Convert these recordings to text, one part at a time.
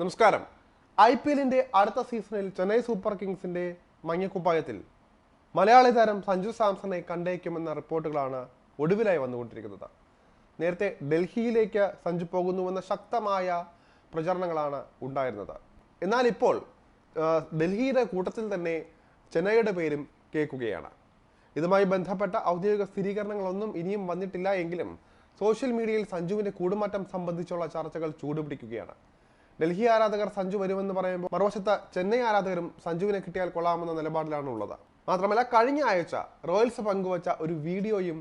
നമസ്കാരം. I P എല്ലിന്റെ അടുത്ത സീസണിൽ ചെന്നൈ സൂപ്പർ കിങ്സിന്റെ മഞ്ഞക്കുപ്പായത്തിൽ മലയാളി താരം സഞ്ജു സാംസണെ കണ്ടേക്കുമെന്ന റിപ്പോർട്ടുകളാണ് ഒടുവിലായി വന്നുകൊണ്ടിരിക്കുന്നത്. നേരത്തെ ഡൽഹിയിലേക്ക് സഞ്ജു പോകുന്നുവെന്ന ശക്തമായ പ്രചരണങ്ങളാണ് ഉണ്ടായിരുന്നത്. എന്നാൽ ഇപ്പോൾ ഡൽഹിയുടെ കൂട്ടത്തിൽ തന്നെ ചെന്നൈയുടെ പേരും കേൾക്കുകയാണ്. ഇതുമായി ബന്ധപ്പെട്ട ഔദ്യോഗിക സ്ഥിരീകരണങ്ങളൊന്നും ഇനിയും വന്നിട്ടില്ല എങ്കിലും സോഷ്യൽ മീഡിയയിൽ സഞ്ജുവിന്റെ കൂടുമാറ്റം സംബന്ധിച്ചുള്ള ചർച്ചകൾ ചൂടുപിടിക്കുകയാണ്. ഡൽഹി ആരാധകർ സഞ്ജു വരുമെന്ന് പറയുമ്പോൾ മറുവശത്ത് ചെന്നൈ ആരാധകരും സഞ്ജുവിനെ കിട്ടിയാൽ കൊള്ളാമെന്ന നിലപാടിലാണ് ഉള്ളത് മാത്രമല്ല കഴിഞ്ഞ ആഴ്ച റോയൽസ് പങ്കുവച്ച ഒരു വീഡിയോയും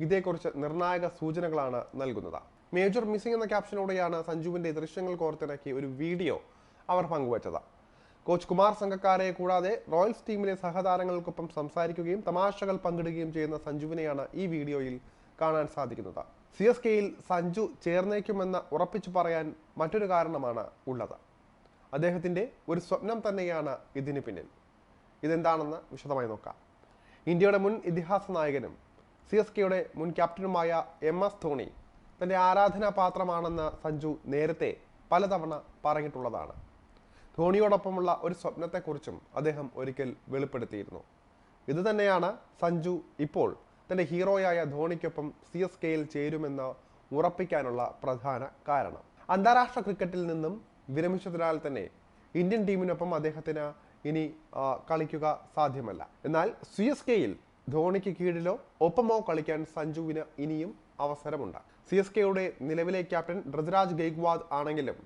ഇതേക്കുറിച്ച് നിർണായക സൂചനകളാണ് നൽകുന്നത്. മേജർ മിസ്സിംഗ് എന്ന ക്യാപ്ഷനോടെയാണ് സഞ്ജുവിന്റെ ദൃശ്യങ്ങൾ കോർത്തിണക്കി ഒരു വീഡിയോ അവർ പങ്കുവച്ചത്. കോച്ച് കുമാർ സംഘക്കാരെ കൂടാതെ റോയൽസ് ടീമിലെ സഹതാരങ്ങൾക്കൊപ്പം സംസാരിക്കുകയും തമാശകൾ പങ്കിടുകയും ചെയ്യുന്ന സഞ്ജുവിനെയാണ് ഈ വീഡിയോയിൽ കാണാൻ സാധിക്കുന്നത്. സി എസ് കെയിൽ സഞ്ജു ചേർന്നേക്കുമെന്ന് ഉറപ്പിച്ചു പറയാൻ മറ്റൊരു കാരണമാണ് ഉള്ളത്. അദ്ദേഹത്തിന്റെ ഒരു സ്വപ്നം തന്നെയാണ് ഇതിന് പിന്നിൽ. ഇതെന്താണെന്ന് വിശദമായി നോക്കാം. ഇന്ത്യയുടെ മുൻ ഇതിഹാസ നായകനും സി എസ് കെയുടെ മുൻ ക്യാപ്റ്റനുമായ എം എസ് ധോണി തന്റെ ആരാധനാപാത്രമാണെന്ന് സഞ്ജു നേരത്തെ പലതവണ പറഞ്ഞിട്ടുള്ളതാണ്. ധോണിയോടൊപ്പമുള്ള ഒരു സ്വപ്നത്തെക്കുറിച്ചും അദ്ദേഹം ഒരിക്കൽ വെളിപ്പെടുത്തിയിരുന്നു. ഇതുതന്നെയാണ് സഞ്ജു ഇപ്പോൾ തന്റെ ഹീറോയായ ധോണിക്കൊപ്പം സി എസ് കെയിൽ ചേരുമെന്ന് ഉറപ്പിക്കാനുള്ള പ്രധാന കാരണം. അന്താരാഷ്ട്ര ക്രിക്കറ്റിൽ നിന്നും വിരമിച്ചതിനാൽ തന്നെ ഇന്ത്യൻ ടീമിനൊപ്പം അദ്ദേഹത്തിന് ഇനി കളിക്കുക സാധ്യമല്ല. എന്നാൽ സി എസ് കെയിൽ ധോണിക്ക് കീഴിലോ ഒപ്പമോ കളിക്കാൻ സഞ്ജുവിന് ഇനിയും അവസരമുണ്ട്. സി എസ് കെയുടെ നിലവിലെ ക്യാപ്റ്റൻ ഋതുരാജ് ഗെയ്ക്വാദ് ആണെങ്കിലും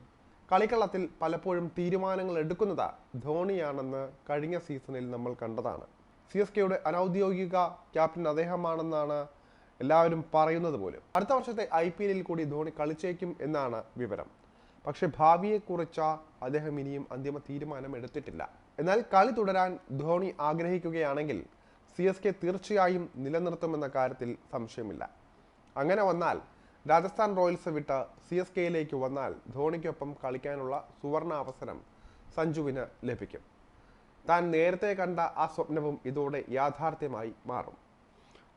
കളിക്കളത്തിൽ പലപ്പോഴും തീരുമാനങ്ങൾ എടുക്കുന്നത് ധോണിയാണെന്ന് കഴിഞ്ഞ സീസണിൽ നമ്മൾ കണ്ടതാണ്. സി എസ് കെയുടെ അനൗദ്യോഗിക ക്യാപ്റ്റൻ അദ്ദേഹമാണെന്നാണ് എല്ലാവരും പറയുന്നത് പോലും. അടുത്ത വർഷത്തെ ഐ പി എല്ലിൽ കൂടി ധോണി കളിച്ചേക്കും എന്നാണ് വിവരം. പക്ഷെ ഭാവിയെക്കുറിച്ച് അദ്ദേഹം ഇനിയും അന്തിമ തീരുമാനം എടുത്തിട്ടില്ല. എന്നാൽ കളി തുടരാൻ ധോണി ആഗ്രഹിക്കുകയാണെങ്കിൽ സി എസ് കെ തീർച്ചയായും നിലനിർത്തുമെന്ന കാര്യത്തിൽ സംശയമില്ല. അങ്ങനെ വന്നാൽ രാജസ്ഥാൻ റോയൽസ് വിട്ട് സി എസ് കെയിലേക്ക് വന്നാൽ ധോണിക്കൊപ്പം കളിക്കാനുള്ള സുവർണ അവസരം സഞ്ജുവിന് ലഭിക്കും. താൻ നേരത്തെ കണ്ട ആ സ്വപ്നവും ഇതോടെ യാഥാർത്ഥ്യമായി മാറും.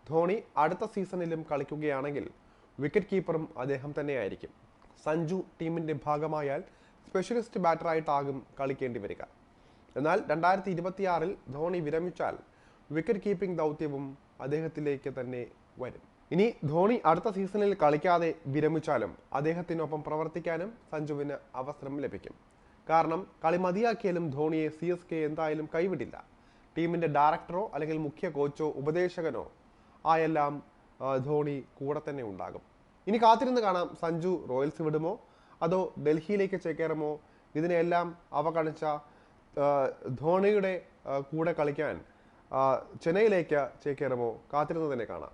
ധോണി അടുത്ത സീസണിലും കളിക്കുകയാണെങ്കിൽ വിക്കറ്റ് കീപ്പറും അദ്ദേഹം തന്നെയായിരിക്കും. സഞ്ജു ടീമിന്റെ ഭാഗമായാൽ സ്പെഷ്യലിസ്റ്റ് ബാറ്ററായിട്ടാകും കളിക്കേണ്ടി വരിക. എന്നാൽ രണ്ടായിരത്തി ഇരുപത്തിയാറിൽ ധോണി വിരമിച്ചാൽ വിക്കറ്റ് കീപ്പിംഗ് ദൗത്യവും അദ്ദേഹത്തിലേക്ക് തന്നെ വരും. ഇനി ധോണി അടുത്ത സീസണിൽ കളിക്കാതെ വിരമിച്ചാലും അദ്ദേഹത്തിനൊപ്പം പ്രവർത്തിക്കാനും സഞ്ജുവിന് അവസരം ലഭിക്കും. കാരണം കളി മതിയാക്കിയാലും ധോണിയെ സി എസ് കെ എന്തായാലും കൈവിടില്ല. ടീമിന്റെ ഡയറക്ടറോ അല്ലെങ്കിൽ മുഖ്യ കോച്ചോ ഉപദേശകനോ ആയെല്ലാം ധോണി കൂടെ തന്നെ ഉണ്ടാകും. ഇനി കാത്തിരുന്ന് കാണാം. സഞ്ജു റോയൽസ് വിടുമോ? അതോ ഡൽഹിയിലേക്ക് ചേക്കേറുമോ? ഇതിനെല്ലാം അവഗണിച്ച ധോണിയുടെ കൂടെ കളിക്കാൻ ചെന്നൈയിലേക്ക് ചേക്കേറുമോ? കാത്തിരുന്ന് തന്നെ കാണാം.